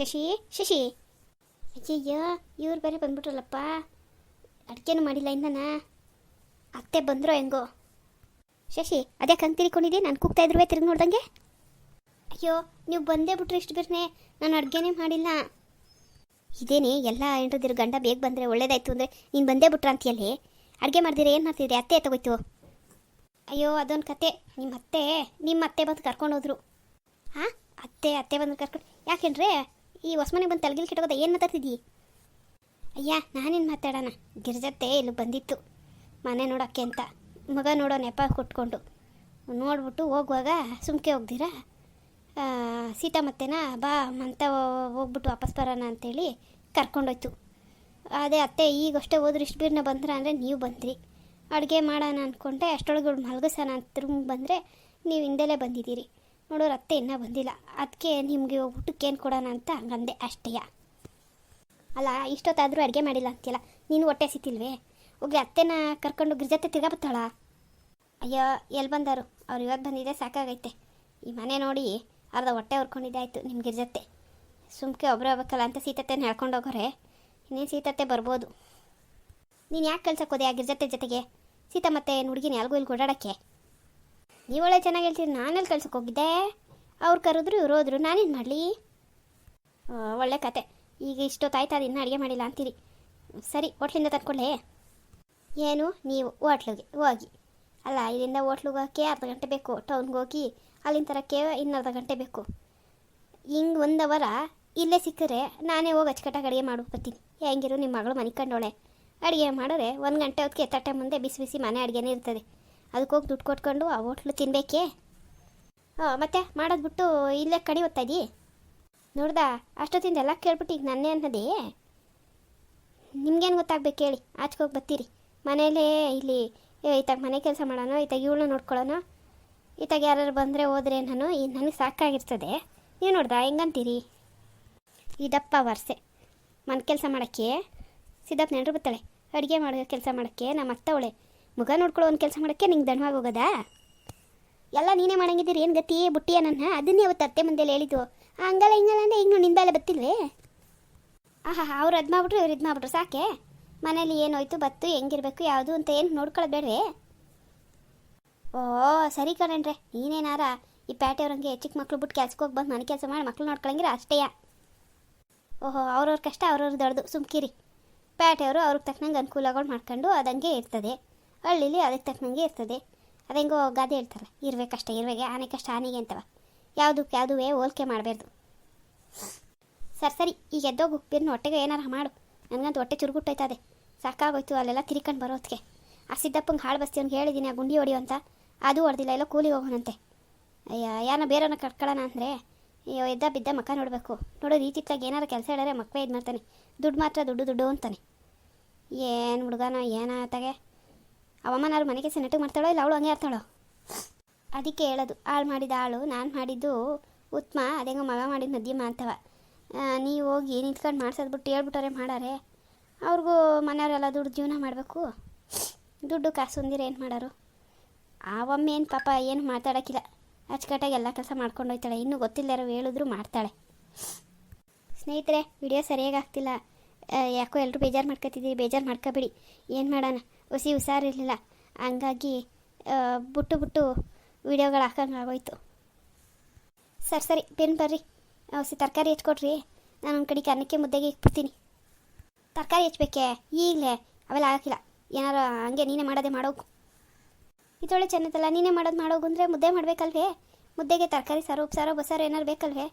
ಶಶಿ ಶಶಿ. ಅಯ್ಯಯ್ಯೋ, ಇವ್ರು ಬೇರೆ ಬಂದ್ಬಿಟ್ರಲ್ಲಪ್ಪ. ಅಡುಗೆನೂ ಮಾಡಿಲ್ಲ ಇನ್ನನ. ಅತ್ತೆ ಬಂದ್ರೋ ಹೆಂಗೋ. ಶಶಿ ಅದ್ಯಾಕೆ ಹಂಗೆ ತಿಳ್ಕೊಂಡಿದ್ದೆ? ನಾನು ಕೂಗ್ತಾ ಇದ್ರು ತಿರುಗಿ ನೋಡ್ದಂಗೆ? ಅಯ್ಯೋ, ನೀವು ಬಂದೇ ಬಿಟ್ರೆ ಇಷ್ಟು ಬಿರ್ನೆ ನಾನು ಅಡುಗೆನೇ ಮಾಡಿಲ್ಲ. ಇದೇನೆ, ಎಲ್ಲ ಹೆಂಡ್ರದಿರು ಗಂಡ ಬೇಗ ಬಂದರೆ ಒಳ್ಳೇದಾಯ್ತು ಅಂದರೆ ನೀನು ಬಂದೇ ಬಿಟ್ರ ಅಂತೀಯಲ್ಲಿ? ಅಡುಗೆ ಮಾಡ್ದಿರೆ, ಏನು ಮಾಡ್ತಿದ್ರಿ? ಅತ್ತೆ ತಗೋಯ್ತು. ಅಯ್ಯೋ, ಅದೊಂದು ಕತೆ. ನಿಮ್ಮ ಅತ್ತೆ ನಿಮ್ಮ ಅತ್ತೆ ಬಂದು ಕರ್ಕೊಂಡು ಹೋದ್ರು. ಹಾಂ ಅತ್ತೆ ಅತ್ತೆ ಬಂದು ಕರ್ಕೊಂಡು ಯಾಕೆಂದ್ರೆ ಈ ಹೊಸ್ಮನೆಗೆ ಬಂದು ತಲೆಗಿಲ್ ಕಿಟ್ಟೋದ ಏನು ಮಾತಾಡ್ತಿದ್ದಿ? ಅಯ್ಯ, ನಾನೇನು ಮಾತಾಡೋಣ? ಗಿರ್ಜತ್ತೆ ಇಲ್ಲಿ ಬಂದಿತ್ತು. ಮನೆ ನೋಡೋಕ್ಕೆ ಅಂತ. ಮಗ ನೋಡೋ ನೆಪ ಕೊಟ್ಕೊಂಡು. ನೋಡ್ಬಿಟ್ಟು ಹೋಗುವಾಗ ಸುಮ್ಕೆ ಹೋಗ್ದಿರಾ? ಸೀತಾ ಮತ್ತೆನ, ಬಾ ಅಂತ ಹೋಗ್ಬಿಟ್ಟು ವಾಪಸ್ ಬರೋಣ ಅಂತೇಳಿ ಕರ್ಕೊಂಡೋಯ್ತು. ಅದೇ ಅತ್ತೆ ಈಗಷ್ಟೇ ಹೋದ್ರೆ ಇಷ್ಟು ಬೀರ್ನ ಬಂದ್ರ ಅಂದರೆ ನೀವು ಬಂದ್ರಿ. ಅಡುಗೆ ಮಾಡೋಣ ಅಂದ್ಕೊಂಡೆ ಅಷ್ಟೊಳಗೆ ಮಲಗಿಸೋಣ ಅಂತ ರೂಮ್ ಬಂದರೆ ನೀವು ಹಿಂದೆಲೇ ಬಂದಿದ್ದೀರಿ. ನೋಡೋರು ಅತ್ತೆ ಇನ್ನೂ ಬಂದಿಲ್ಲ. ಅದಕ್ಕೆ ನಿಮಗೆ ಊಟಕ್ಕೇನು ಕೊಡೋಣ ಅಂತ ಹಂಗಂದೆ ಅಷ್ಟೇಯ ಅಲ್ಲ, ಇಷ್ಟೊತ್ತಾದರೂ ಅಡುಗೆ ಮಾಡಿಲ್ಲ ಅಂತಿಲ್ಲ ನೀನು ಹೊಟ್ಟೆ ಸಿತ್ತಿಲ್ವೇ ಹೋಗಿ ಅತ್ತೆನ ಕರ್ಕೊಂಡು ಗಿರ್ಜತ್ತೆ ತಿರ್ಗಾ ಬತ್ತಾಳ? ಅಯ್ಯೋ ಎಲ್ಲಿ ಬಂದಾರು? ಅವ್ರು ಇವತ್ತು ಬಂದಿದೆ ಸಾಕಾಗೈತೆ. ಈ ಮನೆ ನೋಡಿ ಅರ್ಧ ಹೊಟ್ಟೆ ಹೊರ್ಕೊಂಡಿದ್ದೆ ಆಯಿತು ನಿಮ್ಮ ಗಿರ್ಜತ್ತೆ ಸುಮ್ಕೆ ಒಬ್ಬರೇ ಹೋಗ್ಬೇಕಲ್ಲ ಅಂತ ಸೀತತ್ತೆನ ಹೇಳ್ಕೊಂಡು ಹೋಗೋರೆ. ಇನ್ನೇನು ಸೀತತ್ತೆ ಬರ್ಬೋದು. ನೀನು ಯಾಕೆ ಕಳ್ಸಕ್ಕೆ ಹೋದೆ ಆ ಗಿರ್ಜತ್ತೆ ಜೊತೆಗೆ? ಸೀತಾ ಮತ್ತೆ ಹುಡುಗಿನ ಎಲ್ಗೂ ಇಲ್ಲಿ ಓಡಾಡೋಕ್ಕೆ? ನೀವು ಒಳ್ಳೆ ಚೆನ್ನಾಗಿ ಹೇಳ್ತೀರಿ ನಾನೆಲ್ಲಿ ಕಳ್ಸಕ್ಕೆ ಹೋಗಿದ್ದೆ? ಅವ್ರು ಕರೆದ್ರು ಇವ್ರು ಹೋದ್ರು, ನಾನೇನು ಮಾಡಲಿ? ಒಳ್ಳೆ ಕತೆ. ಈಗ ಇಷ್ಟೊತ್ತಾಯ್ತು ಅದು ಇನ್ನೂ ಅಡುಗೆ ಮಾಡಿಲ್ಲ ಅಂತೀರಿ. ಸರಿ, ಹೋಟ್ಲಿಂದ ತರ್ಕೊಳ್ಳೆ ಏನು, ನೀವು ಹೋಟ್ಲಿಗೆ ಹೋಗಿ. ಅಲ್ಲ, ಇಲ್ಲಿಂದ ಹೋಟ್ಲಿಗೆ ಹೋಗೋಕ್ಕೆ ಅರ್ಧ ಗಂಟೆ ಬೇಕು. ಟೌನ್ಗೆ ಹೋಗಿ ಅಲ್ಲಿಂದ ತರಕ್ಕೆ ಇನ್ನು ಅರ್ಧ ಗಂಟೆ ಬೇಕು. ಹಿಂಗೆ ಒಂದು ಅವರ ಇಲ್ಲೇ ಸಿಕ್ಕರೆ ನಾನೇ ಹೋಗಿ ಅಚ್ಚುಕಟ್ಟಾಗಿ ಅಡುಗೆ ಮಾಡೋಕೆ ಬರ್ತೀನಿ. ಹೆಂಗಿರು ನಿಮ್ಮ ಮಗಳು ಮನೆ ಕಂಡೋಳೆ ಅಡುಗೆ ಮಾಡಿದ್ರೆ ಒಂದು ಗಂಟೆ ಹೊತ್ತಿಗೆ ತಟ್ಟೆ ಮುಂದೆ ಬಿಸಿ ಬಿಸಿ ಮನೆ ಅಡುಗೆನೇ ಇರ್ತದೆ. ಅದಕ್ಕೆ ಹೋಗಿ ದುಡ್ಡು ಕೊಟ್ಕೊಂಡು ಆ ಹೋಟ್ಲು ತಿನ್ಬೇಕೇ? ಹಾಂ, ಮತ್ತೆ ಮಾಡೋದು ಬಿಟ್ಟು ಇಲ್ಲೇ ಕಡಿ ಓದ್ತಾ ನೋಡ್ದ ನೋಡ್ದಾ, ಅಷ್ಟೊತ್ತಿಂದ ಎಲ್ಲ ಕೇಳ್ಬಿಟ್ಟು ಈಗ ನನ್ನೇ ಅನ್ನೋದೇ? ನಿಮ್ಗೇನು ಗೊತ್ತಾಗ್ಬೇಕು ಹೇಳಿ ಆಚೆಗೆ ಹೋಗಿ ಬರ್ತೀರಿ. ಮನೇಲೇ ಇಲ್ಲಿ ಈತಾಗ ಮನೆ ಕೆಲಸ ಮಾಡೋಣ ಈತಾಗ ಇವಳನ್ನ ನೋಡ್ಕೊಳ್ಳೋಣ ಈತಾಗ ಯಾರು ಬಂದರೆ ಹೋದ್ರೆ ನಾನು ಈ ನನಗೆ ಸಾಕಾಗಿರ್ತದೆ. ನೀವು ನೋಡ್ದಾ, ಹೆಂಗಂತೀರಿ? ಇದಪ್ಪ ವರ್ಸೆ. ಮನೆ ಕೆಲಸ ಮಾಡೋಕ್ಕೆ? ಸಿದ್ದಪ್ಪ ನೆಂಟ್ರು ಬರ್ತಾಳೆ. ಅಡುಗೆ ಮಾಡೋ ಕೆಲಸ ಮಾಡೋಕ್ಕೆ ನಮ್ಮ ಅತ್ತವಳೆ ಮುಖ ನೋಡ್ಕೊಳ್ಳೋ ಒಂದು ಕೆಲಸ ಮಾಡೋಕ್ಕೆ ನಿಂಗೆ ದಣವಾಗಿ ಹೋಗೋದಾ? ಎಲ್ಲ ನೀನೇ ಮಾಡಂಗಿದ್ದೀರಿ, ಏನು ಗತಿ? ಬುಟ್ಟಿಯ ನನ್ನ? ಅದನ್ನೇ ಅವತ್ತು ಅತ್ತೆ ಮುಂದೆಲ್ಲ ಹೇಳಿದ್ದು. ಹಂಗಲ್ಲ, ಹಿಂಗಲ್ಲ ಅಂದರೆ ಈಗ ನಿಂದಲ್ಲ ಬತ್ತಿಲ್ವೇ? ಆಹಾ, ಅವ್ರು ಅದು ಮಾಡ್ಬಿಟ್ರು, ಇವ್ರು ಇದು ಮಾಡ್ಬಿಟ್ರು, ಸಾಕೆ? ಮನೇಲಿ ಏನೋಯ್ತು ಬತ್ತು, ಹೆಂಗಿರ್ಬೇಕು, ಯಾವುದು ಅಂತ ಏನು ನೋಡ್ಕೊಳ್ಳೋದು ಓ, ಸರಿ ಕಣಣ್ರೆ, ನೀನೇನಾರ ಈ ಪ್ಯಾಟೆಯವ್ರಂಗೆ ಚಿಕ್ಕ ಮಕ್ಳು ಬಿಟ್ಟು ಕೆಲ್ಸಕ್ಕೆ ಹೋಗಿ ಬಂದು ಮನೆ ಕೆಲಸ ಮಾಡಿ ಮಕ್ಳು ನೋಡ್ಕೊಳಂಗಿರ ಅಷ್ಟೇ ಓಹೋ, ಅವ್ರವ್ರ ಕಷ್ಟ ಅವ್ರವ್ರ ದೊಡ್ಡದು. ಸುಮ್ಕಿರಿ. ಪ್ಯಾಟೆಯವರು ಅವ್ರಿಗೆ ತಕ್ಕನಂಗೆ ಅನುಕೂಲಗಳು ಮಾಡ್ಕೊಂಡು ಅದಂಗೆ ಇರ್ತದೆ. ಹಳ್ಳಿಲಿ ಅದಕ್ಕೆ ತಕ್ಕನಂಗೆ ಇರ್ತದೆ. ಅದಂಗೋ ಗಾದೆ ಹೇಳ್ತಾರೆ, ಇರಬೇಕಷ್ಟೇ ಇರ್ಬೇಕೆ ಆನೆ ಕಷ್ಟ ಆನೆಗೆ ಅಂತವ. ಯಾವುದಕ್ಕೆ ಯಾವುದುವೇ ಹೋಲಿಕೆ ಮಾಡಬಾರ್ದು ಸರಿ ಸರಿ, ಈಗ ಎದ್ದೋಗು, ಬಿರ್ನ ಹೊಟ್ಟೆಗೆ ಏನಾರು ಮಾಡು. ನನಗಂತೂ ಹೊಟ್ಟೆ ಚುರುಗುಟ್ಟೈತದೆ ಸಾಕಾಗೋಯ್ತು, ಅಲ್ಲೆಲ್ಲ ತಿರ್ಕೊಂಡು ಬರೋದಕ್ಕೆ ಆ ಸಿದ್ದಪ್ಪಂಗೆ ಹಾಳು ಬಸ್ತಿ ಅವ್ನಿಗೆ ಹೇಳಿದ್ದೀನಿ ಆ ಗುಂಡಿ ಹೊಡಿಯೋ ಅಂತ. ಅದು ಹೊಡೆದಿಲ್ಲ, ಎಲ್ಲ ಕೂಲಿ ಹೋಗೋಣಂತೆ. ಅಯ್ಯ ಯಾರನ್ನ ಬೇರೆಯವ್ರನ್ನ ಕಟ್ಕೊಳ್ಳೋಣ ಅಂದರೆ, ಅಯ್ಯೋ, ಎದ್ದ ಬಿದ್ದ ಮಕ್ಕ ನೋಡಬೇಕು. ನೋಡೋ ರೀತಿತ್ಲಾಗ ಏನಾರು ಕೆಲಸ ಹೇಳಿದ್ರೆ ಮಕ್ಕಳೇ ಇದು ಮಾಡ್ತಾನೆ ದುಡ್ಡು ಮಾತ್ರ ದುಡ್ಡು ದುಡ್ಡು ಅಂತಾನೆ. ಏನು ಹುಡುಗನ, ಏನಾತಾಗೆ? ಅವಮ್ಮನಾರು ಮನೆಗೆ ಸೆನೆಟಿಗೆ ಮಾಡ್ತಾಳೋ ಇಲ್ಲ ಅವಳು ಹಂಗೆ ಇರ್ತಾಳೋ ಅದಕ್ಕೆ ಹೇಳೋದು. ಆಳು ಮಾಡಿದ ಆಳು, ನಾನು ಮಾಡಿದ್ದು ಉತ್ತಮ ಅದೇಂಗ ಮಗ ಮಾಡಿದ ಮಧ್ಯಮ ಅಂತವ. ನೀವು ಹೋಗಿ ನಿಂತ್ಕೊಂಡು ಮಾಡ್ಸೋದು ಬಿಟ್ಟು ಹೇಳ್ಬಿಟ್ಟವ್ರೆ ಮಾಡಾರೆ. ಅವ್ರಿಗೂ ಮನೆಯವರೆಲ್ಲ ದುಡ್ಡು ಜೀವನ ಮಾಡಬೇಕು. ದುಡ್ಡು ಕಾಸು ಹೊಂದಿರ ಏನು ಮಾಡೋರು? ಏನು ಪಾಪ ಏನು ಮಾತಾಡೋಕ್ಕಿಲ್ಲ. ಅಚ್ಚುಕಟ್ಟಾಗಿ ಎಲ್ಲ ಕೆಲಸ ಮಾಡ್ಕೊಂಡು ಹೋಗ್ತಾಳೆ ಇನ್ನೂ ಗೊತ್ತಿಲ್ಲರೋ ಹೇಳಿದ್ರು ಮಾಡ್ತಾಳೆ. ಸ್ನೇಹಿತರೆ, ವಿಡಿಯೋ ಸರಿಯಾಗಿ ಆಗ್ತಿಲ್ಲ. ಯಾಕೋ ಎಲ್ಲರೂ ಬೇಜಾರು ಮಾಡ್ಕೊತಿದ್ದೀವಿ ಬೇಜಾರು ಮಾಡ್ಕೋಬೇಡಿ. ಏನು ಮಾಡೋಣ? ಹುಸಿ ಹುಷಾರಿರಲಿಲ್ಲ. ಹಂಗಾಗಿ ಬಿಟ್ಟು ಬಿಟ್ಟು ವಿಡಿಯೋಗಳು ಹಾಕಂಗೆ ಆಗೋಯ್ತು. ಸರಿ ಸರಿ ಬೆನ್ ಬರ್ರಿ. ಹೊಸಿ ತರಕಾರಿ ಹೆಚ್ಕೊಡ್ರಿ. ನಾನು ಒಂದು ಕಡೆಗೆ ಅನ್ನಕ್ಕೆ ಮುದ್ದೆಗೆ ಇಟ್ಬಿಡ್ತೀನಿ. ತರಕಾರಿ ಹೆಚ್ಚಬೇಕೆ ಈಗಲೇ? ಅವೆಲ್ಲ ಹಾಕಿಲ್ಲ. ಏನಾರು ಹಂಗೆ ನೀನೇ ಮಾಡೋದೇ ಮಾಡೋಗು. ಇದೊಳ್ಳೆ ಚೆನ್ನದಲ್ಲ ನೀನೇ ಮಾಡೋದು ಮಾಡೋಗು ಅಂದರೆ ಮುದ್ದೆ ಮಾಡಬೇಕಲ್ವೇ? ಮುದ್ದೆಗೆ ತರಕಾರಿ ಸಾರು, ಉಪ್ಸಾರು, ಬಸ್ಸಾರು ಏನಾರು ಬೇಕಲ್ವೇ?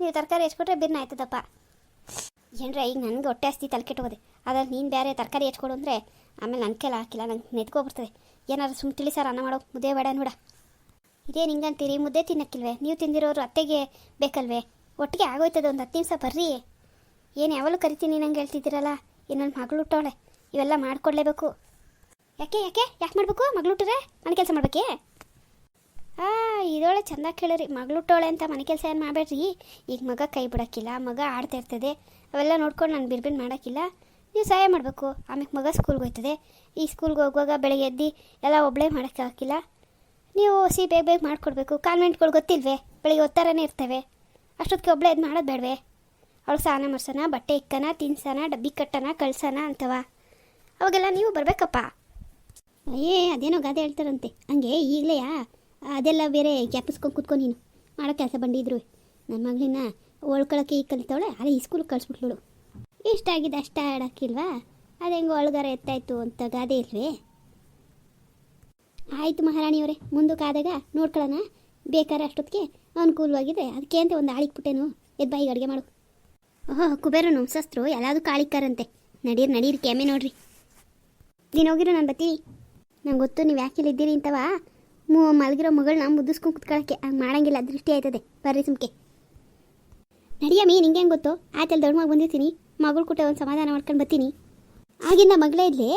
ನೀವು ತರಕಾರಿ ಹೆಚ್ಕೊಟ್ರೆ ಬಿರ್ನ ಆಯ್ತದಪ್ಪ. ಏನ್ರೆ, ಈಗ ನನಗೆ ಹೊಟ್ಟೆ ಹಸ್ತಿ ತಲೆ ಕೆಟ್ಟೋದೆ ಅದ್ರಲ್ಲಿ ನೀನು ಬೇರೆ ತರಕಾರಿ ಹೆಚ್ಕೊಡು ಅಂದರೆ ಆಮೇಲೆ ನನ್ನ ಕೆಲ ಹಾಕಿಲ್ಲ, ನಂಗೆ ನೆತ್ಕೊಬರ್ತದೆ ಏನಾದ್ರು ಸುಮ್ಮ ತಿಳಿ ಸರ್, ಅನ್ನ ಮಾಡೋ ಮುದ್ದೆ ಬೇಡ ನೋಡ ಇದೇನು ಹಿಂಗಂತೀರಿ? ಮುದ್ದೆ ತಿನ್ನಕ್ಕಿಲ್ವೇ? ನೀವು ತಿಂದಿರೋರು ಅತ್ತೆಗೆ ಬೇಕಲ್ವೇ? ಒಟ್ಟಿಗೆ ಆಗೋಯ್ತದೆ ಒಂದು ಹತ್ತು ನಿಮಿಷ ಬರ್ರಿ. ಏನು ಯಾವಾಗಲೂ ಕರಿತೀನಿ ನಂಗೆ ಹೇಳ್ತಿದ್ದೀರಲ್ಲ? ಇನ್ನೊಂದು ಮಗಳು ಹುಟ್ಟವಳೆ? ಇವೆಲ್ಲ ಮಾಡಿಕೊಡ್ಲೇಬೇಕು. ಯಾಕೆ ಯಾಕೆ? ಯಾಕೆ ಮಾಡಬೇಕು? ಮಗಳು ಹುಟ್ಟರೆ ನಾನು ಕೆಲಸ ಮಾಡ್ಬೇಕೇ? ಆ ಇದೊಳೆ ಚಂದ ಕೇಳಿರಿ. ಮಗಳುಟ್ಟೋಳೆ ಅಂತ ಮನೆ ಕೆಲಸ ಏನು ಮಾಡಬೇಡ್ರಿ? ಈಗ ಮಗ ಕೈ ಬಿಡೋಕ್ಕಿಲ್ಲ, ಮಗ ಆಡ್ತಾ ಇರ್ತದೆ. ಅವೆಲ್ಲ ನೋಡ್ಕೊಂಡು ನಾನು ಬಿರ್ಬಿನ್ ಮಾಡೋಕ್ಕಿಲ್ಲ. ನೀವು ಸಹಾಯ ಮಾಡಬೇಕು. ಆಮೇಲೆ ಮಗ ಸ್ಕೂಲ್ಗೆ ಹೋಯ್ತದೆ. ಈ ಸ್ಕೂಲ್ಗೆ ಹೋಗುವಾಗ ಬೆಳಗ್ಗೆ ಎದ್ದು ಎಲ್ಲ ಒಬ್ಬಳೇ ಮಾಡೋಕ್ಕಾಗಿಲ್ಲ ನೀವು ಸಿ ಬೇಗ ಬೇಗ ಮಾಡಿಕೊಡ್ಬೇಕು. ಕಾನ್ವೆಂಟ್ಗಳು ಗೊತ್ತಿಲ್ವೇ? ಬೆಳಿಗ್ಗೆ ಒತ್ತಾರನೇ ಇರ್ತವೆ. ಅಷ್ಟೊತ್ತಿಗೆ ಒಬ್ಬಳೇ ಇದು ಮಾಡೋದು ಬೇಡವೆ? ಅವಳು ಸ್ನಾನ ಮಾಡ್ಸೋಣ ಬಟ್ಟೆ ಇಕ್ಕನ ತಿನ್ಸೋಣ ಡಬ್ಬಿ ಕಟ್ಟೋಣ ಕಳ್ಸೋಣ ಅಂತವ. ಅವಾಗೆಲ್ಲ ನೀವು ಬರಬೇಕಪ್ಪ. ಏ, ಅದೇನೋ ಗಾದೆ ಹೇಳ್ತಾರಂತೆ. ಹಂಗೆ ಈಗಲೇ ಅದೆಲ್ಲ ಬೇರೆ ಗ್ಯಾಪಿಸ್ಕೊಂಡು ಕೂತ್ಕೊಂಡು ನೀನು. ಮಾಡೋ ಕೆಲಸ ಬಂದಿದ್ರು. ನನ್ನ ಮಗಳಿನ ಒಳ್ಕೊಳಕ್ಕೆ ಈಗ ಕಲಿತವಳೆ ಅದೇ ಈ ಸ್ಕೂಲ್ಗೆ ಕಳಿಸ್ಬಿಟ್ಲು ಇಷ್ಟ ಆಗಿದೆ ಅಷ್ಟ ಆಡೋಕ್ಕಿಲ್ವಾ? ಅದು ಹೆಂಗೆ ಒಳಗಾರ ಎತ್ತಾಯಿತು ಅಂತ ಗಾದೆ ಇಲ್ವೇ? ಆಯಿತು ಮಹಾರಾಣಿಯವರೇ, ಮುಂದಕ್ಕೆ ಆದಾಗ ನೋಡ್ಕೊಳ್ಳೋಣ. ಬೇಕಾದ್ರೆ ಅಷ್ಟೊತ್ತಿಗೆ ಅನುಕೂಲವಾಗಿದೆ. ಅದಕ್ಕೆ ಅಂತ ಒಂದು ಆಳಿಗೆ ಬಿಟ್ಟೇನು ಎದ್ದು ಬಾಯಿಗೆ ಅಡುಗೆ ಮಾಡು. ಓಹೋ, ಕುಬೇರನು, ಶಸ್ತ್ರು ಎಲ್ಲಾದರೂ ಕಾಳಿಕಾರಂತೆ ನಡೀರಿ ನಡೀರಿ ಕೆಮ್ಮೆ ನೋಡ್ರಿ. ನೀನು ಹೋಗಿರೋ ನಾನು ಬತ್ತೀನಿ ನಂಗೆ ಗೊತ್ತು, ನೀವು ಯಾಕೆ ಇಲ್ಲಿ ಇದ್ದೀರಿ ಅಂತವ? ಮಲಗಿರೋ ಮಗಳನ್ನ ಮುದ್ದಿಸ್ಕೊಂಡು ಕುತ್ಕೊಳ್ಳೋಕ್ಕೆ ಹಂಗೆ ಮಾಡಂಗಿಲ್ಲ. ದೃಷ್ಟಿ ಆಯ್ತದೆ. ಬರ್ರಿ ಸುಮ್ಕೆ. ನಡಿಯಮ್ಮಿ ನಿಂಗೆ ಹೆಂಗೆ ಗೊತ್ತು? ಆಯ್ತಲ್ಲಿ ದೊಡ್ಡ ಮಗ ಬಂದಿರ್ತೀನಿ. ಮಗಳು ಕೂಟ ಒಂದು ಸಮಾಧಾನ ಮಾಡ್ಕೊಂಡು ಬರ್ತೀನಿ. ಆಗಿಂದ ಮಗಳೇ ಇದ್ಲೇ?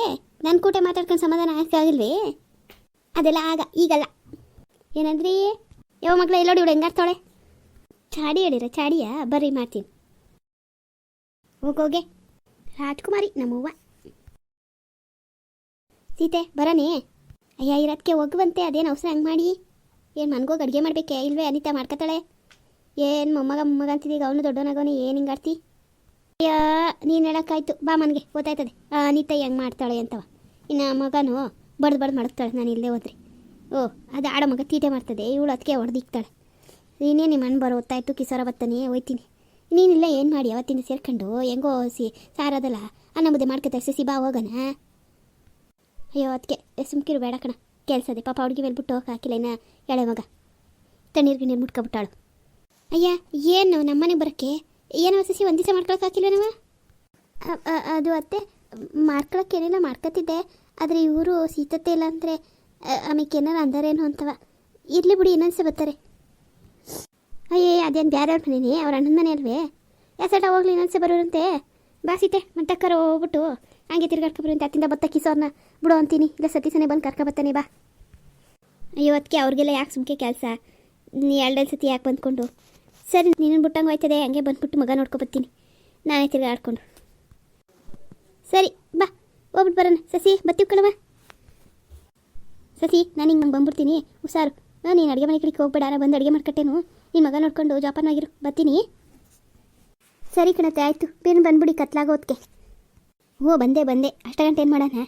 ನನ್ನ ಕೂಟ ಮಾತಾಡ್ಕೊಂಡು ಸಮಾಧಾನ ಆಗಿಲ್ವೇ? ಅದೆಲ್ಲ ಆಗ, ಈಗಲ್ಲ. ಏನಂದ್ರಿ? ಯಾವ ಮಗಳ ಎಲ್ಲೋಡಿ ಇವಳು ಹೆಂಗಾರ್ತಾಳೆ ಚಾಡಿ ಹೇಳಿರ, ಚಾಡಿಯಾ? ಬರ್ರಿ, ಮಾಡ್ತೀನಿ. ಹೋಗೋಗೆ ರಾಜ್ಕುಮಾರಿ, ನಮ್ಮವ್ವ. ಸೀತೆ, ಬರನೇ? ಅಯ್ಯ ಇರೋದಕ್ಕೆ ಹೋಗುವಂತೆ ಅದೇನು ಅವಸರ ಹಂಗೆ ಮಾಡಿ? ಏನು ಮನ್ಗೋಗಿ ಅಡುಗೆ ಮಾಡಬೇಕೆ? ಇಲ್ವೇ ಅನಿತಾ ಮಾಡ್ಕೊತಾಳೆ ಏನು ಮೊಮ್ಮಗ ಮೊಮ್ಮಗ ಅಂತಿದ್ದೀಗ ಅವನು ದೊಡ್ಡವನಾಗವನು, ಏನು ಹಿಂಗಾಡ್ತಿ ಅಯ್ಯ, ನೀನು ಹೇಳೋಕ್ಕಾಯ್ತು. ಬಾ ಮನೆಗೆ ಗೊತ್ತಾಯ್ತದೆ ಅನಿತಾ ಹೆಂಗೆ ಮಾಡ್ತಾಳೆ ಅಂತವ. ಇನ್ನು ಮಗನು ಬಡ್ದು ಬಡ್ದು ಮಡಗ್ತಾಳೆ. ನಾನು ಇಲ್ಲೇ ಹೋದ್ರಿ. ಓ, ಅದು ಆಡೋ ಮಗ ತೀಟೆ ಮಾಡ್ತದೆ. ಇವಳು ಅದಕ್ಕೆ ಹೊಡೆದಿಕ್ತಾಳೆ. ನೀನೇ ನಿಮ್ಮ ಅಣ್ಣ ಬರೋ ಗೊತ್ತಾಯ್ತು ಕಿಸೋರ ಬತ್ತಾನೆ ಹೋಯ್ತೀನಿ. ನೀನಿಲ್ಲ ಏನು ಮಾಡಿ? ಅವತ್ತಿನ ಸೇರ್ಕೊಂಡು ಹೆಂಗೋ ಸಿ ಸಾರದಲ್ಲ. ಅನ್ನ ಮುದ್ದೆ ಮಾಡ್ಕೊತಾರೆ ಸಿಸಿ, ಬಾ ಹೋಗೋಣ. ಅಯ್ಯೋ ಅದಕ್ಕೆ ಸುಮ್ಕಿರು ಬೇಡ ಕಣ. ಕೆಲಸದೆ. ಪಾಪ ಹುಡುಗಿ ಮೇಲೆ ಬಿಟ್ಟು ಹಾಕಿಲ್ಲ ಇನ್ನ ಎಳೆ ಮಗ. ತಣ್ಣೀರು ಗಿಣ್ಣೀರು ಮುಟ್ಕೊಬಿಟ್ಟಾಳು. ಅಯ್ಯ, ಏನು ನಮ್ಮನೆ ಬರೋಕ್ಕೆ? ಏನೋ ಸಸಿ ಒಂದು ದಿವಸ ಮಾಡ್ಕೊಳಕ್ಕೆ ಹಾಕಿಲ್ಲ ಅದು ಅತ್ತೆ ಮಾಡ್ಕೊಳಕ್ಕೆ ಏನಿಲ್ಲ, ಮಾಡ್ಕೊತಿದ್ದೆ. ಆದರೆ ಇವರು ಸೀತತೆ ಇಲ್ಲ ಅಂದರೆ ಆಮೇಲೆ ಏನಾರು ಅಂದಾರೇನು ಅಂತವ. ಇರಲಿ ಬಿಡಿ ಇನ್ನೊಂದ್ಸ ಬರ್ತಾರೆ. ಅಯ್ಯೇ, ಅದೇನು ಬೇರೆಯವ್ರ ಮನೇನಿ ಅವ್ರ ಅಣ್ಣನ ಮನೆ ಅಲ್ವೇ? ಯಾಸಟ ಹೋಗ್ಲಿ ಇನ್ನೊಂದ್ಸೆ ಬರೋರಂತೆ? ಬಾ ಸೀತೆ ಮಂಟಕ್ಕರ ಹೋಗ್ಬಿಟ್ಟು. ಹಂಗೆ ತಿರ್ಗಾಡ್ಕೊಬರಂತೆ ಅತ್ತಿಂದ ಬತ್ತ ಕಿಸೋರ್ನ ಬಿಡು ಅಂತೀನಿ. ಇಲ್ಲ ಸತೀಸನೇ ಬಂದು ಕರ್ಕೊ ಬರ್ತಾನೆ ಬಾ. ಇವತ್ತಿಗೆ ಅವ್ರಿಗೆಲ್ಲ ಯಾಕೆ ಸುಮ್ಕೆ ಕೆಲಸ? ನೀ ಎರಡೆರಡು ಸತಿ ಯಾಕೆ ಬಂದ್ಕೊಂಡು? ಸರಿ ನೀನು ಬಿಟ್ಟಂಗೆ ಹೋಯ್ತದೆ. ಹಂಗೆ ಬಂದ್ಬಿಟ್ಟು ಮಗ ನೋಡ್ಕೊಬತ್ತೀನಿ ನಾನೇ ತಿರ್ಗಾಡ್ಕೊಂಡು ಸರಿ, ಬಾ. ಹೋಗ್ಬಿಟ್ಟು ಬರೋಣ. ಸಸಿ, ಬತ್ತೀವಿ ಕಣವ ಸಸಿ, ನಾನು ಹಿಂಗೆ ನಂಗೆ ಬಂದ್ಬಿಡ್ತೀನಿ. ಹುಷಾರು. ನಾನು ನೀನು ಅಡುಗೆ ಮನೆ ಕಡೆಗೆ ಹೋಗ್ಬೇಡ. ನಾನು ಬಂದು ಅಡುಗೆ ಮಾಡ್ಕೊಟ್ಟೇನು. ನಿನ್ನ ಮಗ ನೋಡ್ಕೊಂಡು ಜಾಪನಾಗಿರು ಬರ್ತೀನಿ ಸರಿ ಕಣತೆ ಆಯಿತು. ಬೇರೆ ಬಂದ್ಬಿಡಿ ಕತ್ಲಾಗೋದಕ್ಕೆ ಓ ಬಂದೆ ಬಂದೆ. ಅಷ್ಟು ಗಂಟೆ ಏನು ಮಾಡೋಣ?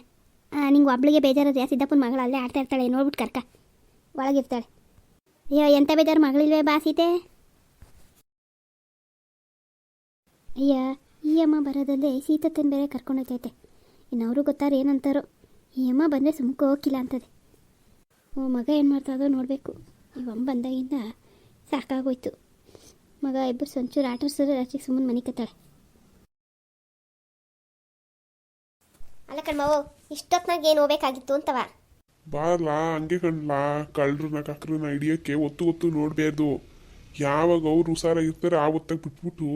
ನಿಂಗೆ ಒಬ್ಳಿಗೆ ಬೇಜಾರದೆ ಸಿದ್ದಪ್ಪನ ಮಗಳು ಅಲ್ಲೇ ಆಡ್ತಾ ಇರ್ತಾಳೆ ನೋಡ್ಬಿಟ್ಟು ಕರ್ಕ. ಒಳಗಿರ್ತಾಳೆ ಅಯ್ಯೋ ಎಂಥ ಬೇಜಾರು ಮಗಳಿಲ್ವೇ ಬಾ ಸೀತೆ. ಅಯ್ಯ, ಈ ಅಮ್ಮ ಬರೋದಲ್ಲೇ ಸೀತತ್ತನ ಬೇರೆ ಕರ್ಕೊಂಡೋಗ್ತೈತೆ ಇನ್ನು ಅವರು ಗೊತ್ತಾರ ಏನಂತಾರೋ. ಈ ಅಮ್ಮ ಬಂದರೆ ಸುಮ್ಕೆ ಹೋಗಿಲ್ಲ ಅಂತದೆ. ಓ ಮಗ ಏನು ಮಾಡ್ತಾರೋ ನೋಡಬೇಕು. ಇವಮ್ಮ ಬಂದಾಗಿಂದ ಸಾಕಾಗೋಯ್ತು. ಮಗ ಇಬ್ಬರು ಸಂಚೂರು ಆಟರ್ಸಿದ್ರೆ ರಾತ್ರಿ ಸುಮ್ಮನೆ ಮನೆ ಕತ್ತಾಳೆ ಕಣ್ಮವು ಇಷ್ಟೊತ್ನಾಗ ಏನು ಹೋಗ್ಬೇಕಾಗಿತ್ತು ಅಂತವ? ಬಾರ್ಲಾ, ಹಂಗೆ ಕಣ್ಲಾ. ಕಳ್ಳರನ್ನ, ಕಕ್ರನ್ನ ಹಿಡಿಯೋಕ್ಕೆ ಒತ್ತು ಒತ್ತು ನೋಡ್ಬಾರ್ದು. ಯಾವಾಗ ಅವ್ರು ಹುಷಾರಾಗಿರ್ತಾರೆ ಆ ಒತ್ತಾಗ ಬಿಟ್ಬಿಟ್ಟು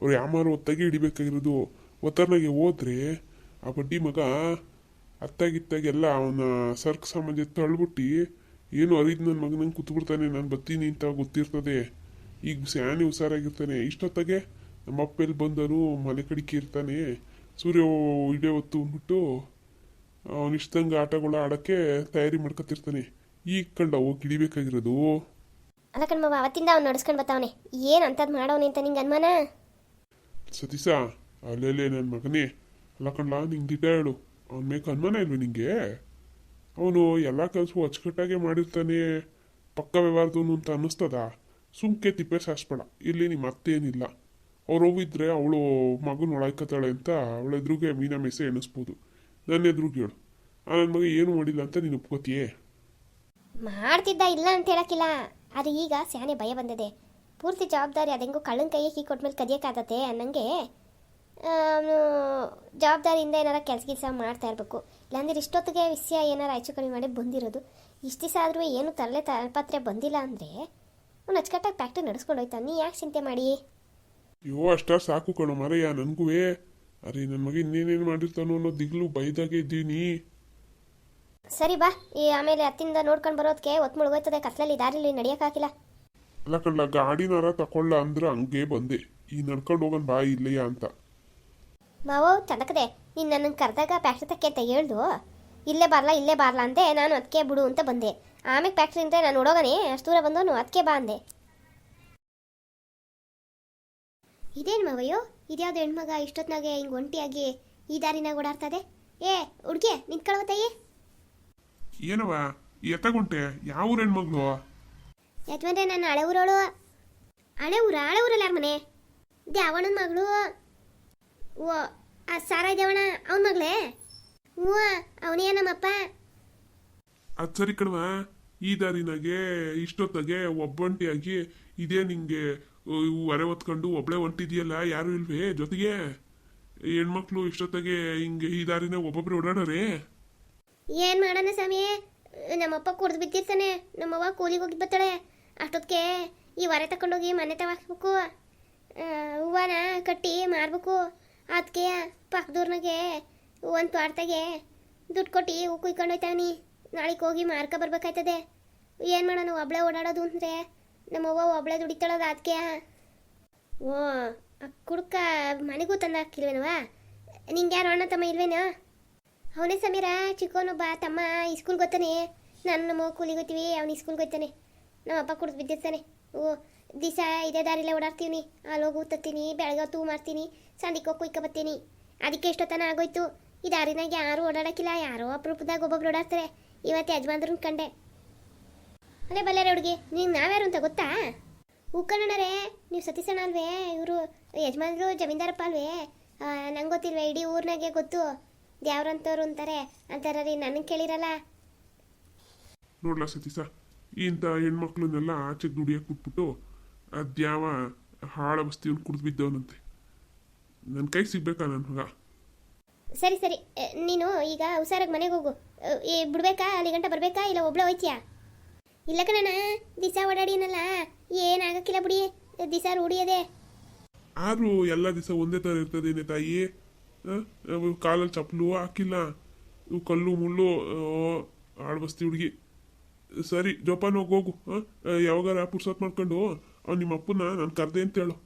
ಅವ್ರು ಯಾಮಾರು ಹೊತ್ತಾಗೆ ಹಿಡಿಬೇಕಾಗಿರೋದು. ಒತ್ತರ್ನಾಗೆ ಹೋದ್ರೆ ಆ ಬಡ್ಡಿ ಮಗ ಅತ್ತಾಗಿತ್ತಾಗೆಲ್ಲ ಅವನ ಸರ್ಕ್ ಸಾಮಾನ್ಯ ತಳ್ಬಿಟ್ಟು ಏನು ಅರಿದ್ ನನ್ನ ಮಗನಂಗೆ ಕೂತ್ಬಿಡ್ತಾನೆ, ನಾನು ಬರ್ತೀನಿ ಅಂತ ಗೊತ್ತಿರ್ತದೆ. ಈಗ ಸ್ಯಾನೆ ಹುಷಾರಾಗಿರ್ತಾನೆ ಇಷ್ಟೊತ್ತಾಗೆ ನಮ್ಮ ಅಪ್ಪ ಎಲ್ಲಿ ಬಂದರು? ಮನೆ ಕಡಿಕೆ ಇರ್ತಾನೆ. ಸೂರ್ಯ ಇಡೇ ಹೊತ್ತು ಅಂದ್ಬಿಟ್ಟು ಅವನಿಷ್ಟಂಗೆ ಆಟಗಳು ಆಡೋಕ್ಕೆ ತಯಾರಿ ಮಾಡ್ಕೊತಿರ್ತಾನೆ ಈಗ ಕಂಡ ಹೋಗಿ ಹಿಡಿಬೇಕಾಗಿರೋದು ಅಲ್ಲ ಕಣ್ಮವ ಅವತ್ತಿಂದ ಅವ್ನು ನಡ್ಸ್ಕೊಂಡು ಬರ್ತಾವನೆ ಏನು ಅಂಥದ್ದು ಮಾಡೋನೆ ಅಂತ ನಿಂಗೆ ಅನುಮಾನ? ಸತೀಶ ಅಲ್ಲೇ ನನ್ನ ಮಗನೇ. ಅಲ್ಲ ಕಣ್ಲ ನಿಂಗೆ ದಿಟ ಹೇಳು. ಅವನ ಮೇಕ ಅನುಮಾನ ಇಲ್ವೇ ನಿಂಗೆ? ಅವನು ಎಲ್ಲ ಕೆಲಸವು ಅಚ್ಚುಕಟ್ಟಾಗೆ ಮಾಡಿರ್ತಾನೆ. ಪಕ್ಕ ವ್ಯವಹಾರದವನು ಅಂತ ಅನ್ನಿಸ್ತದ? ಸುಮ್ಕೆ ತಿಪ್ಪೆ ಸಾಸ್ಬೇಡ ಇಲ್ಲಿ ನಿಮ್ಮ ಅತ್ತೇನಿಲ್ಲ. ಅವ್ರು ಹೋಗಿದ್ರೆ ಅವಳು ಮಗನ ಒಳಾಯ್ಕತಾಳೆ ಅಂತ ಅವಳ ಎದುರುಗೆ ಮೀನಾ ಮೆಸೆ ಎಣಿಸ್ಬೋದು. ನನ್ನ ಎದುರಿಗೆ ಹೇಳು. ಆ ನನ್ನ ಮಗ ಏನು ಮಾಡಿಲ್ಲ ಅಂತ ನೀನು ಒಪ್ಕೋತಿಯೇ? ಮಾಡ್ತಿದ್ದ ಇಲ್ಲ ಅಂತ ಹೇಳಕ್ಕಿಲ್ಲ. ಅದು ಈಗ ಸ್ಯಾನೆ ಭಯ ಬಂದಿದೆ. ಪೂರ್ತಿ ಜವಾಬ್ದಾರಿ ಅದೆಂಗೂ ಕಳ್ಳನ ಕೀ ಕೊಟ್ಮೇಲೆ ಕದಿಯೋಕ್ಕಾಗತ್ತೆ ನನಗೆ ಜವಾಬ್ದಾರಿಯಿಂದ ಏನಾರ ಕೆಲಸ ಕೆಲಸ ಮಾಡ್ತಾ ಇರಬೇಕು. ಇಲ್ಲಾಂದ್ರೆ ಇಷ್ಟೊತ್ತಿಗೆ ವಿಷಯ ಏನಾರ ಹೆಚ್ಚು ಕಡಿಮೆ ಮಾಡಿ ಬಂದಿರೋದು. ಇಷ್ಟು ದಿವಸ ಆದರೂ ಏನು ತರಲೆ ತಾಳ್ಪತ್ರೆ ಬಂದಿಲ್ಲ ಅಂದರೆ ಅವ್ನು ಅಚ್ಚುಕಟ್ಟಾಗಿ ಫ್ಯಾಕ್ಟ್ರಿ ನಡೆಸ್ಕೊಂಡು ಹೋಯ್ತಾನೆ. ನೀ ಯಾಕೆ ಚಿಂತೆ ಮಾಡಿ ಅಯ್ಯೋ ಅಷ್ಟ ಸಾಕು ಕಣೋ ಮರಯ್ಯ ನನಗೂ ಅರೆ ನನ್ನ ಮಗ ಇನ್ನೇನೇನು ಮಾಡಿರ್ತಾನೋ ಅನ್ನೋ ದಿಗ್ಲು ಬೈದಾಗೆ ಇದ್ದೀನಿ. ಸರಿ ಬಾ ಈ ಆಮೇಲೆ ಅತ್ತಿಂದ ನೋಡ್ಕೊಂಡು ಬರೋದಕ್ಕೆ ಒತ್ತು ಮುಳುಗೋಯ್ತದೆ. ಕತ್ಲಲ್ಲಿ ದಾರಿಲಿ ನಡೆಯೋಕ್ಕಾಗಿಲ್ಲ ಅಲ್ಲ ಕಣ್ಣ ಗಾಡಿನಾರ ತಕೊಳ್ಳ ಅಂದ್ರೆ ಹಂಗೆ ಬಂದೆ. ಈ ನಡ್ಕೊಂಡು ಹೋಗೋಣ ಬಾ ಇಲ್ಲಯ್ಯ ಅಂತ. ಮಾವು ಚಂದಕದೆ ನೀನು ನನ್ನ ಕರೆದಾಗ ಫ್ಯಾಕ್ಟ್ರಿ ತಕ್ಕೆ ಅಂತ ಹೇಳ್ದು. ಇಲ್ಲೇ ಬಾರ್ಲಾ ಇಲ್ಲೇ ಬಾರ್ಲಾ ಅಂದೆ. ನಾನು ಅದಕ್ಕೆ ಬಿಡು ಅಂತ ಬಂದೆ. ಆಮೇಲೆ ಫ್ಯಾಕ್ಟ್ರಿ ಅಂತ ನಾನು ನೋಡೋಗನೆ ಅಷ್ಟು ದೂರ ಬಂದವನು ಅದಕ್ಕೆ ಬಾ ಅಂದೆ. ಇದೇನು ಮವಯ್ಯೋ? ಇದ್ಯಾವ್ದು ಹೆಣ್ಮಗ ಇಷ್ಟೊತ್ತಿನಾಗೆ ಹಿಂಗೆ ಒಂಟಿಯಾಗಿ ಈ ದಾರಿನಾಗ ಓಡಾಡ್ತದೆ? ಏ ಹುಡ್ಗಿ ನಿಂತ್ಕೊಳ್ಳೋ ತಾಯಿ. ಏನವ ಎತ್ತಗುಂಟೆ ಯಾವ ಊರ ಹೆಣ್ಮಗ್ಳು? ಯಜಮಾನ್ರೆ ನನ್ನ ಹಳೆ ಊರೋಳು ಹಳೆ ಊರ ಹಳೆ ಊರಲ್ಲ ಯಾರ ಮನೆ? ದ್ಯಾವಣ್ಣನ ಮಗಳು. ಓ ಆ ಸಾರ ದ್ಯಾವಣ ಅವನ ಮಗಳೇ? ಹ್ಞೂ ಅವನೇ ನಮ್ಮಪ್ಪ. ಅದು ಸರಿ ಕಣವ ಈ ದಾರಿನಾಗೆ ಇಷ್ಟೊತ್ತಾಗೆ ಒಬ್ಬಂಟಿಯಾಗಿ ಇದೇ ನಿಂಗೆ ಹೊರೆ ಹೊತ್ಕೊಂಡು ಒಬ್ಳೆ ಹೊಂಟಿದ್ಯಲ್ಲ, ಯಾರು ಇಲ್ವೇ? ಜೊತೆಗೆ ಹೆಣ್ಮಕ್ಳು ಇಷ್ಟೊತ್ತಿಗೆ ಹಿಂಗೆ ಈ ದಾರಿನ ಒಬ್ಬೊಬ್ರು ಓಡಾಡೋರೆ? ಏನ್ ಮಾಡೋಣ ಸ್ವಾಮಿ? ನಮ್ಮಪ್ಪ ಕುಡ್ದು ಬಿದ್ದಿರ್ತಾನೆ, ನಮ್ಮವ್ವ ಕೂಲಿಗೆ ಹೋಗಿ ಬರ್ತಾಳೆ. ಅಷ್ಟೊತ್ತಿಗೆ ಈ ಹೊರೆ ತಕೊಂಡೋಗಿ ಮನೆ ತವಾಕ್ಬೇಕು ಹೂವನ ಕಟ್ಟಿ ಮಾರ್ಬೇಕು. ಅದಕ್ಕೆ ಪಕ್ಕದೂರ್ನಾಗೆ ಒಂದು ತೋಟದಾಗೆ ದುಡ್ಡು ಕೊಟ್ಟು ಹೂ ಕುಯ್ಕೊಂಡು ಹೋಯ್ತಾವನಿ. ನಾಳೆಗೆ ಹೋಗಿ ಮಾರ್ಕ ಬರ್ಬೇಕಾಯ್ತದೆ. ಏನು ಮಾಡೋಣ, ಒಬ್ಳೆ ಓಡಾಡೋದು ಅಂದರೆ ನಮ್ಮವ್ವ ಒಬ್ಳೆ ದುಡಿತಾಳದ ಅದಕ್ಕೆ ಓ ಕುಡ್ಕ ಮನೆಗೂ ತಂದು ಹಾಕಿಲ್ವೇನವ ನಿಂಗೆ ಯಾರು ಅಣ್ಣ ತಮ್ಮ ಇಲ್ವೇನೋ? ಅವನೇ ಸಮೀರ ಚಿಕ್ಕವನೊಬ್ಬ ತಮ್ಮ ಇಸ್ಕೂಲ್ ಗೊತ್ತಾನೆ ನಾನು ನಮ್ಮ ಕೂಲಿಗೆ ಹೋಗ್ತೀವಿ, ಅವ್ನು ಸ್ಕೂಲ್ಗೆ ಹೋಗ್ತಾನೆ. ನಮ್ಮ ಅಪ್ಪ ಕುಡ್ದು ಬಿದ್ದಿರ್ತಾನೆ. ಓ, ದಿವಸ ಇದೇ ದಾರಿಲೇ ಓಡಾಡ್ತೀವಿ ಅಲ್ಲಿ ಹೋಗಿ ತತ್ತೀನಿ ಬೆಳಗ್ಗೆ ತೂ ಮಾಡ್ತೀನಿ ಹೋಗಿ, ಕುಯ್ಕೊ ಬರ್ತೀನಿ. ಅದಕ್ಕೆ ಎಷ್ಟೊತ್ತನ ಆಗೋಯ್ತು? ಈ ದಾರಿನಾಗ ಯಾರೂ ಓಡಾಡೋಕ್ಕಿಲ್ಲ, ಯಾರೋ ಅಪರೂಪದಾಗ ಒಬ್ಬೊಬ್ರು ಓಡಾಡ್ತಾರೆ. ಇವತ್ತು ಯಜಮಾನ್ರನ್ನ ಕಂಡೆ. ಅಲ್ಲೇ ಬಲ್ಲಾರೆ ಹುಡುಗಿ ನೀನು ನಾವ್ಯಾರು ಅಂತ ಗೊತ್ತಾ? ಉಕ್ಕಣ್ಣರೇ ನೀವು ಸತೀಸಣ್ಣ ಅಲ್ವೇ? ಇವರು ಯಜಮಾನ್ರು ಜಮೀನ್ದಾರಪ್ಪ ಅಲ್ವೇ? ನಂಗೆ ಗೊತ್ತಿಲ್ವೇ ಇಡೀ ಊರ್ನಾಗೆ ಗೊತ್ತು. ದ್ಯಾವ್ರಂತವ್ರು ಅಂತಾರೆ. ಅಂತಾರ ರೀ ನನಗೆ ಕೇಳಿರಲ್ಲ. ನೋಡ್ಲಾ ಸತೀಸ ಇಂಥ ಹೆಣ್ಮಕ್ಳನ್ನೆಲ್ಲ ಆಚೆಗೆ ದುಡಿಯಕ್ಕೆ ಬಿಟ್ಬಿಟ್ಟು ಅದ್ಯಾವ ಹಾಳ ಬಸ್ತಿವ್ನು ಕುಡ್ದು ಬಿದ್ದವನಂತೆ ನನ್ನ ಕೈ ಸಿಗ್ಬೇಕಾ ನನ್ನ ಮಗ? ಸರಿ ಸರಿ. ನೀನು ಈಗ ಹುಷಾರಾಗಿ ಮನೆಗೆ ಹೋಗು. ಬಿಡ್ಬೇಕಾ? ಅಲ್ಲಿ ಗಂಟ ಬರಬೇಕಾ? ಇಲ್ಲ ಒಬ್ಳೆ ಹೋಯ್ತೀಯಾ? ಇಲ್ಲ ಕಣಣ್ಣ ದಿಸ ಓಡಾಡಿನಲ್ಲ ಏನಾಗಕ್ಕಿಲ್ಲ ಬಿಡಿ ದಿಸ ರೂಢಿಯದೆ ಆದ್ರೂ ಎಲ್ಲ ದಿವಸ ಒಂದೇ ತರ ಇರ್ತದೇನೆ ತಾಯಿ. ಕಾಲಲ್ಲಿ ಚಪ್ಪಲು ಹಾಕಿಲ್ಲ ಕಲ್ಲು ಮುಳ್ಳು ಆಡ್ಬಸ್ತಿ ಹುಡುಗಿ. ಸರಿ ಜೋಪಾನ ಹೋಗಿ ಹೋಗು? ಯಾವಾಗಾರ ಪುರ್ಸೊತ್ ಮಾಡ್ಕೊಂಡು ಅವ್ನು ನಿಮ್ಮ ಅಪ್ಪನ ನಾನು ಕರ್ದೆ ಅಂತ ಹೇಳು.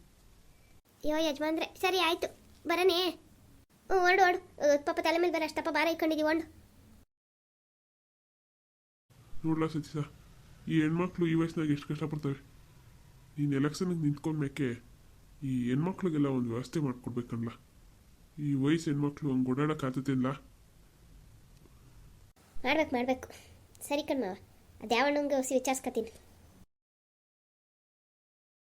ಅಯ್ಯೋ ಯಜಮಾನ್ರೆ ಸರಿ ಆಯ್ತು ಬರನೇ. ಓಡು ಓಡು ಪಾಪ ತಲೆ ಮೇಲೆ ಬರ ಅಷ್ಟಪ್ಪ ಬಾರ ಇಟ್ಕೊಂಡಿದ್ದೀವಿ ಒಂದು ನೋಡ್ಲಾ ಸತೀಸ ಈ ಹೆಣ್ಮಕ್ಳು ಈ ವಯಸ್ಸಿನಾಗ ಎಷ್ಟು ಕಷ್ಟಪಡ್ತವೆ ನೀನು ಎಲೆಕ್ಷನ್ಗೆ ನಿಂತ್ಕೊಂಡ್ಮೇಕೆ ಈ ಹೆಣ್ಮಕ್ಳಿಗೆಲ್ಲ ಒಂದು ವ್ಯವಸ್ಥೆ ಮಾಡ್ಕೊಡ್ಬೇಕಲ್ಲ ಈ ವಯಸ್ಸು ಹೆಣ್ಮಕ್ಳು ಹಂಗೆ ಓಡಾಡಕ್ಕೆ ಆಗ್ತತಿಲ್ಲ ಮಾಡ್ಬೇಕು, ಮಾಡಬೇಕು. ಸರಿ ಕಣ್ಮವ. ಅದ್ಯಾವಣ್ಣಂಗೆ ಹೊಸಿ ವಿಚಾರಿಸ್ಕೊತೀನಿ